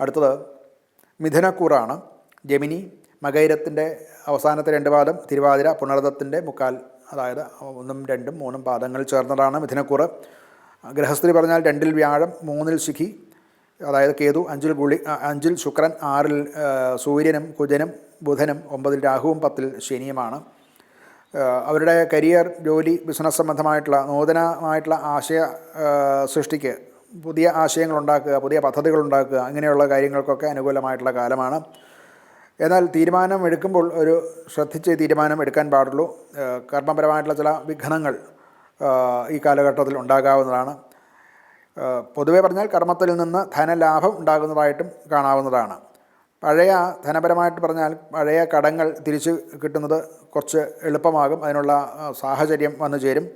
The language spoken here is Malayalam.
അടുത്തത് മിഥുനക്കൂറാണ്. ജമിനി മകൈരത്തിന്റെ അവസാനത്തെ രണ്ട് പാദം തിരുവാതിര പുണർദത്തിന്റെ മുക്കാൽ അതായത് ഒന്നും രണ്ടും മൂന്നും പാദങ്ങൾ ചേർന്നതാണ് മിഥുനക്കൂറ്. ഗൃഹസ്ഥി പറഞ്ഞാൽ രണ്ടിൽ വ്യാഴം മൂന്നിൽ ശിഖി അതായത് കേതു അഞ്ചിൽ ഗുളി അഞ്ചിൽ ശുക്രൻ ആറിൽ സൂര്യനും കുജനും ബുധനും ഒമ്പതിൽ രാഹുവും പത്തിൽ ശനിയുമാണ്. അവരുടെ കരിയർ ജോലി ബിസിനസ് സംബന്ധമായിട്ടുള്ള നൂതനമായിട്ടുള്ള ആശയ സൃഷ്ടിക്ക് പുതിയ ആശയങ്ങൾ ഉണ്ടാക്കുക പുതിയ പദ്ധതികൾ ഉണ്ടാക്കുക ഇങ്ങനെയുള്ള കാര്യങ്ങൾക്കൊക്കെ അനുകൂലമായിട്ടുള്ള കാലമാണ്. എന്നാൽ തീരുമാനം എടുക്കുമ്പോൾ ഒരു ശ്രദ്ധിച്ച് തീരുമാനം എടുക്കാൻ പാടുള്ളൂ. കർമ്മപരമായിട്ടുള്ള ചില വിഘ്നങ്ങൾ ഈ കാലഘട്ടത്തിൽ ഉണ്ടാകാവുന്നതാണ്. പൊതുവെ പറഞ്ഞാൽ കർമ്മത്തിൽ നിന്ന് ധനലാഭം ഉണ്ടാകുന്നതായിട്ടും കാണാവുന്നതാണ്. പഴയ ധനപരമായിട്ട് പറഞ്ഞാൽ പഴയ കടങ്ങൾ തിരിച്ച് കിട്ടുന്നത് കുറച്ച് എളുപ്പമാകും അതിനുള്ള സാഹചര്യം വന്നു ചേരും.